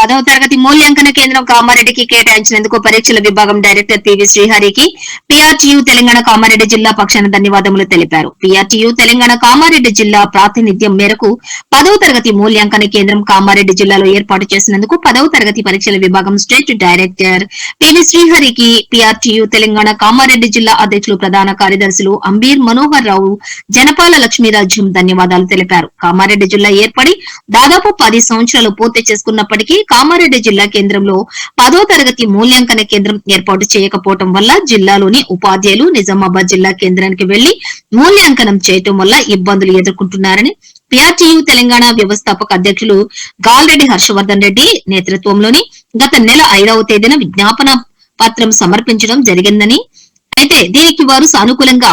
పదవ తరగతి మూల్యాంకన కేంద్రం కామారెడ్డికి కేటాయించినందుకు పరీక్షల విభాగం డైరెక్టర్ పివి శ్రీహరికి పిఆర్టీయు తెలంగాణ కామారెడ్డి జిల్లా పక్షాన ధన్యవాదములు తెలిపారు. పిఆర్టీయు తెలంగాణ కామారెడ్డి జిల్లా ప్రాతినిధ్యం మేరకు పదవ తరగతి మూల్యాంకన కేంద్రం కామారెడ్డి జిల్లాలో ఏర్పాటు చేసినందుకు పదవ తరగతి పరీక్షల విభాగం స్టేట్ డైరెక్టర్ పివి శ్రీహరికి పిఆర్టీయు తెలంగాణ కామారెడ్డి జిల్లా అధ్యక్షులు ప్రధాన కార్యదర్శులు అంబీర్ మనోహర్ రావు జనపాల లక్ష్మీరాజ్యం ధన్యవాదాలు తెలిపారు. కామారెడ్డి జిల్లా ఏర్పడి దాదాపు పది సంవత్సరాలు పూర్తి చేసుకున్నప్పటికీ కామారెడ్డి జిల్లా కేంద్రంలో పదో తరగతి మూల్యాంకన కేంద్రం ఏర్పాటు చేయకపోవటం వల్ల జిల్లాలోని ఉపాధ్యాయులు నిజామాబాద్ జిల్లా కేంద్రానికి వెళ్ళి మూల్యాంకనం చేయటం వల్ల ఇబ్బందులు ఎదుర్కొంటున్నారని పిఆర్టీయూ తెలంగాణ వ్యవస్థాపక అధ్యక్షులు గాల్రెడ్డి హర్షవర్ధన్ రెడ్డి నేతృత్వంలోని గత నెల ఐదవ తేదీన విజ్ఞాపన పత్రం సమర్పించడం జరిగిందని అయితే దీనికి వారు సానుకూలంగా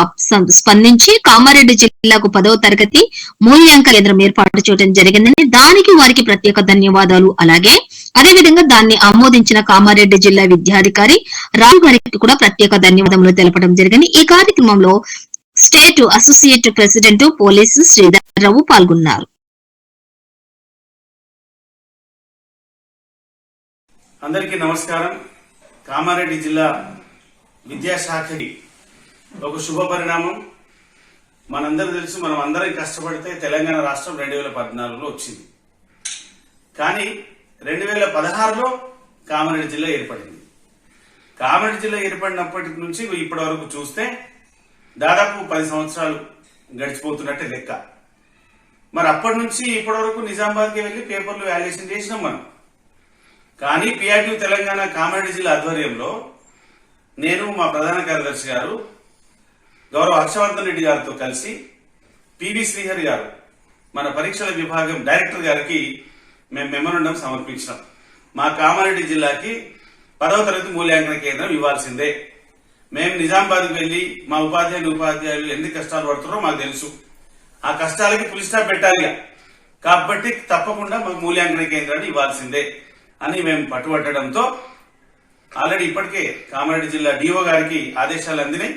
స్పందించి కామారెడ్డి జిల్లాకు పదవ తరగతి మూల్యాంక కేంద్రం ఏర్పాటు చేయడం జరిగిందని దానికి వారికి ప్రత్యేక ధన్యవాదాలు. అలాగే అదేవిధంగా దాన్ని ఆమోదించిన కామారెడ్డి జిల్లా విద్యాధికారి రావు గారికి కూడా ప్రత్యేక ధన్యవాదములు తెలపడం జరిగింది. ఈ కార్యక్రమంలో state associate president police Sridhar Rao పాల్గొన్నారు. అందరికీ నమస్కారం. కామారెడ్డి జిల్లా విద్యాశాఖకి ఒక శుభ పరిణామం. మనందరూ తెలుసు మనం అందరం కష్టపడితే తెలంగాణ రాష్ట్రం రెండు వేల పద్నాలుగులో వచ్చింది. కానీ రెండు వేల పదహారులో కామారెడ్డి జిల్లా ఏర్పడింది. కామారెడ్డి జిల్లా ఏర్పడినప్పటి నుంచి ఇప్పటి వరకు చూస్తే దాదాపు పది సంవత్సరాలు గడిచిపోతున్నట్టే లెక్క. మరి అప్పటి నుంచి ఇప్పటి వరకు నిజామాబాద్కి వెళ్ళి పేపర్లు వాల్యుయేషన్ చేసినాం మనం. కానీ పిఆర్టీ తెలంగాణ కామారెడ్డి జిల్లా ఆధ్వర్యంలో నేను మా ప్రధాన కార్యదర్శి గారు గౌరవ హర్షవర్ధన్ రెడ్డి గారితో కలిసి పివి శ్రీహరి గారు మన పరీక్షల విభాగం డైరెక్టర్ గారికి మేము మెమోరండం సమర్పించాం మా కామారెడ్డి జిల్లాకి పదవ తరగతి మూల్యాంకన కేంద్రం ఇవ్వాల్సిందే. మేము నిజామాబాద్కి వెళ్ళి మా ఉపాధ్యాయులు ఉపాధ్యాయులు ఎన్ని కష్టాలు పడుతున్నారో మాకు తెలుసు. ఆ కష్టాలకి పులిస్టాప్ పెట్టాలి కాబట్టి తప్పకుండా మాకు మూల్యాంకన కేంద్రాన్ని ఇవ్వాల్సిందే అని మేము పట్టుబట్టడంతో ఆల్రెడీ ఇప్పటికే కామారెడ్డి జిల్లా డిఓ గారికి ఆదేశాలు అందినాయి.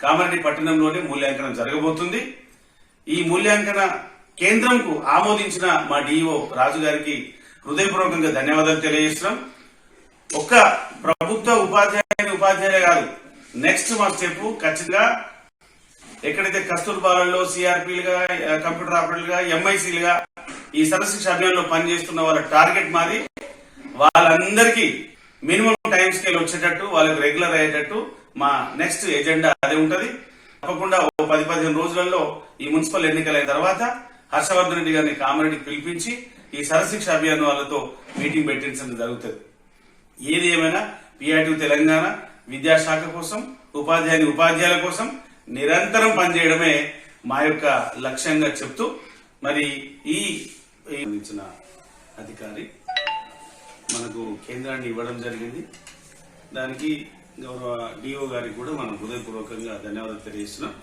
కామారెడ్డి పట్టణంలోనే మూల్యాంకనం జరగబోతుంది. ఈ మూల్యాంకన కేంద్రంకు ఆమోదించిన మా డిఓ రాజు గారికి హృదయపూర్వకంగా ధన్యవాదాలు తెలియజేస్తున్నాం. ఒక్క ప్రభుత్వ ఉపాధ్యాయుని ఉపాధ్యాయులే కాదు నెక్స్ట్ మా స్టెప్ ఖచ్చితంగా ఎక్కడైతే కస్తూర్బాలలో సిఆర్పీలుగా కంప్యూటర్ ఆపరేటర్లుగా ఎంఐసీలుగా ఈ సర్వశిక్ష అభియాన్లో పనిచేస్తున్న వాళ్ళ టార్గెట్ మాది. వాళ్ళందరికీ మినిమం టైం స్కేల్ వచ్చేటట్టు వాళ్ళకి రెగ్యులర్ అయ్యేటట్టు మా నెక్స్ట్ ఎజెండా అదే ఉంటది. తప్పకుండా ఓ పది పదిహేను రోజులలో ఈ మున్సిపల్ ఎన్నికలైన తర్వాత హర్షవర్ధన్ రెడ్డి గారిని కామారెడ్డికి పిలిపించి ఈ సరశిక్ష అభియాన్ వాళ్ళతో మీటింగ్ పెట్టించడం జరుగుతుంది. ఏది ఏమైనా పిఆర్టీ తెలంగాణ విద్యాశాఖ కోసం ఉపాధ్యాయుని ఉపాధ్యాయుల కోసం నిరంతరం పనిచేయడమే మా యొక్క లక్ష్యంగా చెప్తూ మరి ఈ అధికారి మనకు కేంద్రాన్ని ఇవ్వడం జరిగింది. దానికి గౌరవ డిఓ గారికి కూడా మనం హృదయపూర్వకంగా ధన్యవాదాలు తెలియజేస్తున్నాం.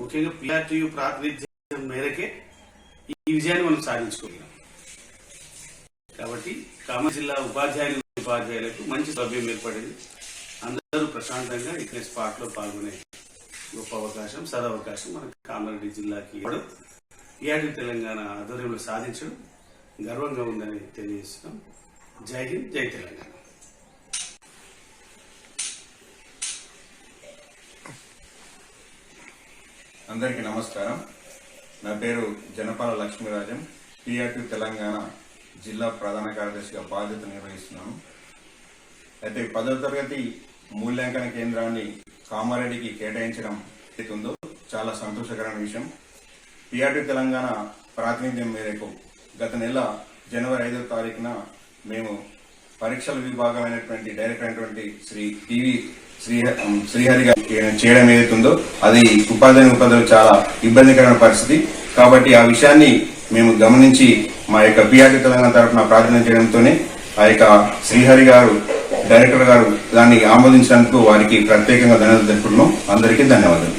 ముఖ్యంగా పిఆర్టీయు ప్రాతినిధ్యం మేరకే ఈ విజయాన్ని మనం సాధించుకోగలిగాం కాబట్టి కామారెడ్డి జిల్లా ఉపాధ్యాయులు ఉపాధ్యాయులకు మంచి సభ్యం ఏర్పడింది. అందరూ ప్రశాంతంగా ఇక్కడ స్పాట్లో పాల్గొనే గొప్ప అవకాశం సదవకాశం మన కామారెడ్డి జిల్లాకి ఇవ్వడం పిఆర్టీ తెలంగాణ ఆధ్వర్యంలో సాధించడం గర్వంగా ఉందని తెలియజేస్తున్నాం. జై హింద్ జై తెలంగాణ. అందరికీ నమస్కారం. నా పేరు జనపాల లక్ష్మీరాజం పిఆర్టీ తెలంగాణ జిల్లా ప్రధాన కార్యదర్శిగా బాధ్యత నిర్వహిస్తున్నాను. అయితే పదవ తరగతి మూల్యాంకన కేంద్రాన్ని కామారెడ్డికి కేటాయించడం అవుతుందో చాలా సంతోషకరమైన విషయం. పిఆర్టీ తెలంగాణ ప్రాతినిధ్యం మేరకు గత నెల జనవరి ఐదో తారీఖున మేము పరీక్షల విభాగమైనటువంటి డైరెక్టర్ అయినటువంటి శ్రీ టీవీ శ్రీ శ్రీహరి గారు చేయడం ఏదైతుందో అది ఉపాధ్యాయుని ఉపాధ్యాయులు చాలా ఇబ్బందికరమైన పరిస్థితి. కాబట్టి ఆ విషయాన్ని మేము గమనించి మా యొక్క పిఆర్టీ తెలంగాణ తరఫున ప్రార్థన చేయడంతోనే ఆ యొక్క శ్రీహరి గారు డైరెక్టర్ గారు దాన్ని ఆమోదించినందుకు వారికి ప్రత్యేకంగా ధన్యవాదాలు తెలుపుతున్నాం అందరికీ ధన్యవాదాలు.